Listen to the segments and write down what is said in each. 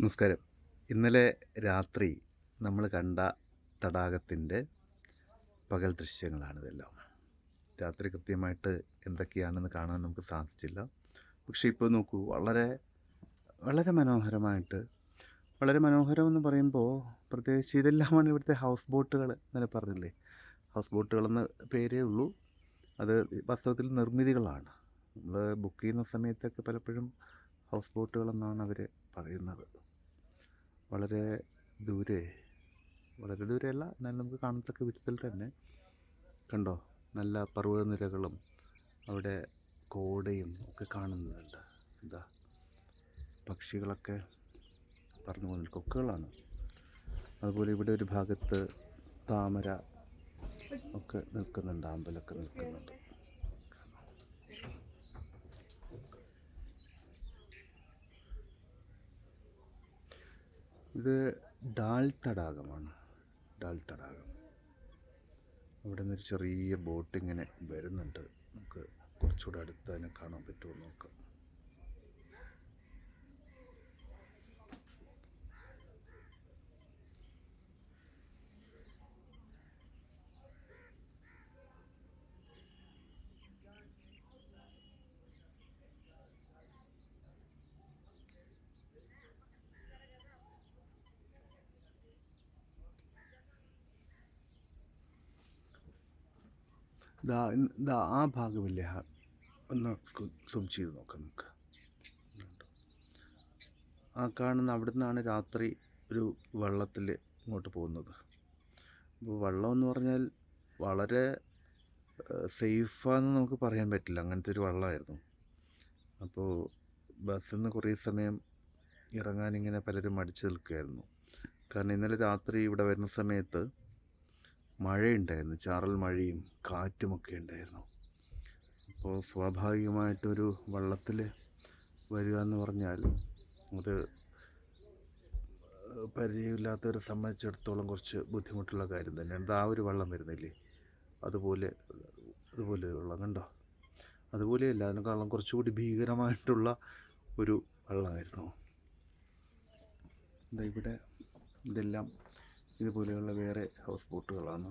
നമസ്കാരം. ഇന്നലെ രാത്രി നമ്മൾ കണ്ട തടാകത്തിന്റെ പകൽ ദൃശ്യങ്ങളാണിതെല്ലാം രാത്രി കൃത്യമായിട്ട് എന്തൊക്കെയാണെന്ന് കാണാൻ നമുക്ക് സാധിച്ചില്ല. പക്ഷേ ഇപ്പോൾ നോക്കൂ വളരെ വളരെ മനോഹരമായിട്ട് വളരെ മനോഹരമെന്ന് പറയുമ്പോൾ പ്രത്യേകിച്ച് ഇതെല്ലാമാണ് ഇവിടുത്തെ ഹൗസ് ബോട്ടുകൾ എന്നല്ല പറഞ്ഞില്ലേ? ഹൗസ് ബോട്ടുകളെന്ന് പേരേ ഉള്ളൂ. അത് വാസ്തവത്തിൽ നിർമ്മിതികളാണ്. നമ്മൾ ബുക്ക് ചെയ്യുന്ന സമയത്തൊക്കെ പലപ്പോഴും ഹൗസ് ബോട്ടുകളെന്നാണ് അവർ പറയുന്നത്. വളരെ ദൂരെ വളരെ ദൂരെയല്ല എന്നാലും നമുക്ക് കാണത്തക്ക വിധത്തിൽ തന്നെ. കണ്ടോ? നല്ല പർവതനിരകളും അവിടെ കോടയും ഒക്കെ കാണുന്നുണ്ട്. എന്താ? പക്ഷികളൊക്കെ പറഞ്ഞു പോകുന്ന കൊക്കുകളാണ്. അതുപോലെ ഇവിടെ ഒരു ഭാഗത്ത് താമര ഒക്കെ നിൽക്കുന്നുണ്ട് അമ്പലമൊക്കെ നിൽക്കുന്നുണ്ട്. ഇത് ഡാൽ തടാകമാണ്. ഡാൽ തടാകം. അവിടെ നിന്നൊരു ചെറിയ ബോട്ട് ഇങ്ങനെ വരുന്നുണ്ട്. നമുക്ക് കുറച്ചുകൂടെ അടുത്ത് കാണാൻ പറ്റുമോ നോക്കാം. ഇൻ- ദാ ആ ഭാഗമില്ലേ ഒന്ന് സൂം ചെയ്ത് നോക്കാം നമുക്ക്. ആ കാണുന്ന അവിടെ നിന്നാണ് രാത്രി ഒരു വെള്ളത്തിൽ ഇങ്ങോട്ട് പോകുന്നത്. അപ്പോൾ വെള്ളം എന്ന് പറഞ്ഞാൽ വളരെ സേഫാന്ന് നമുക്ക് പറയാൻ പറ്റില്ല. അങ്ങനത്തെ ഒരു വെള്ളമായിരുന്നു അപ്പോൾ ബസ്സിൽ നിന്ന് കുറേ സമയം ഇറങ്ങാനിങ്ങനെ പലരും മടിച്ചു നിൽക്കുകയായിരുന്നു. കാരണം ഇന്നലെ രാത്രി ഇവിടെ വരുന്ന സമയത്ത് മഴയുണ്ടായിരുന്നു. ചാറൽ മഴയും കാറ്റുമൊക്കെ ഉണ്ടായിരുന്നു. അപ്പോൾ സ്വാഭാവികമായിട്ടൊരു വള്ളത്തിൽ വരിക എന്ന് പറഞ്ഞാൽ അത് പരിചയമില്ലാത്തവരെ സംബന്ധിച്ചിടത്തോളം കുറച്ച് ബുദ്ധിമുട്ടുള്ള കാര്യം തന്നെയാണ്. ആ ഒരു വള്ളം വരുന്നില്ലേ? അതുപോലെ അതുപോലെ വള്ളം കണ്ടോ? അതുപോലെയല്ല അതിനേക്കാളും കുറച്ചുകൂടി ഭീകരമായിട്ടുള്ള ഒരു വെള്ളമായിരുന്നു. ഇവിടെ ഇതെല്ലാം ഇതുപോലെയുള്ള വേറെ ഹൗസ് ബോട്ടുകളാണ്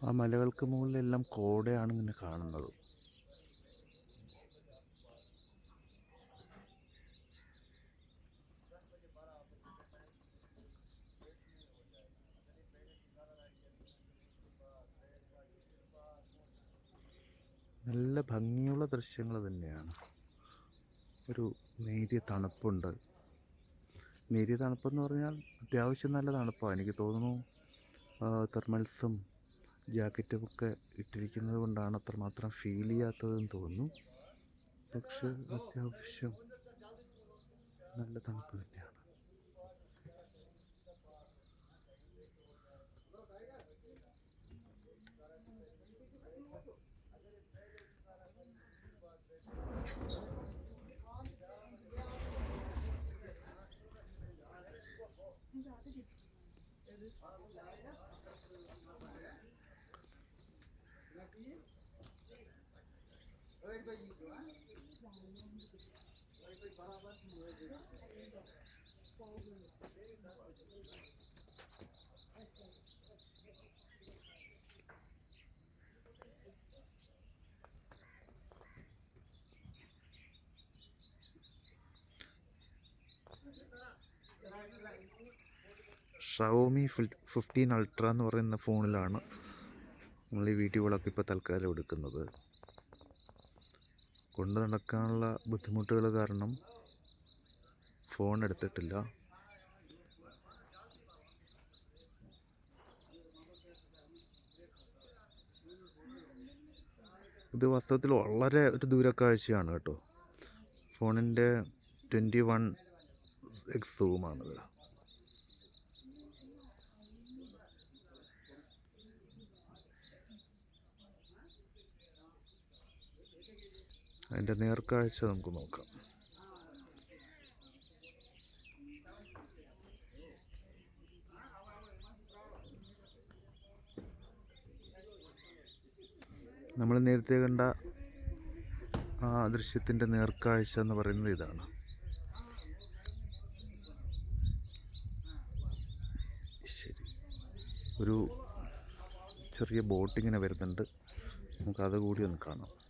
ആ മലകൾക്ക് മുകളിലെല്ലാം കോടയാണ് ഇങ്ങനെ കാണുന്നത്. നല്ല ഭംഗിയുള്ള ദൃശ്യങ്ങൾ തന്നെയാണ്. ഒരു നേരിയ തണുപ്പുണ്ട്. നേരിയ തണുപ്പെന്ന് പറഞ്ഞാൽ അത്യാവശ്യം നല്ല തണുപ്പാണ് എനിക്ക് തോന്നുന്നു തെർമൽസും ജാക്കറ്റും ഒക്കെ ഇട്ടിരിക്കുന്നത് കൊണ്ടാണ് അത്രമാത്രം ഫീൽ ചെയ്യാത്തതെന്ന് തോന്നുന്നു. പക്ഷെ അത്യാവശ്യം നല്ല തണുപ്പ് തന്നെയാണ്. ഷവോമി ഫിഫ്റ്റീൻ അൾട്ര എന്ന് പറയുന്ന ഫോണിലാണ് നമ്മൾ ഈ വീഡിയോകളൊക്കെ ഇപ്പോൾ തൽക്കാലം എടുക്കുന്നത്. കൊണ്ടു നടക്കാനുള്ള ബുദ്ധിമുട്ടുകൾ കാരണം ഫോൺ എടുത്തിട്ടില്ല. ഇത് വാസ്തവത്തിൽ വളരെ ഒരു ദൂരക്കാഴ്ചയാണ് കേട്ടോ. ഫോണിന്റെ ട്വന്റി വൺ എക്സ് കേട്ടോ അതിന്റെ നേർക്കാഴ്ച നമുക്ക് നോക്കാം. നമ്മൾ നേരത്തെ കണ്ട ആ ദൃശ്യത്തിന്റെ നേർക്കാഴ്ച എന്ന് പറയുന്നത് ഇതാണ്. ശരി. ഒരു ചെറിയ ബോട്ടിങ്ങനെ വരുന്നുണ്ട്. നമുക്കത് കൂടി ഒന്ന് കാണാം.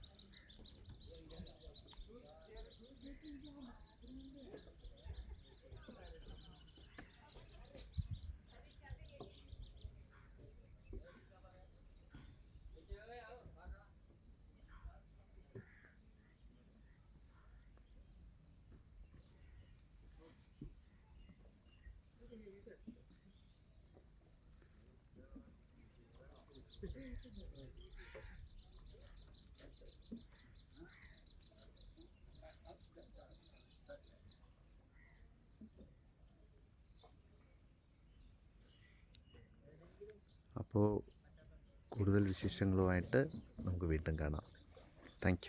അപ്പോൾ കൂടുതൽ വിശേഷങ്ങളുമായിട്ട് നമുക്ക് വീണ്ടും കാണാം. താങ്ക്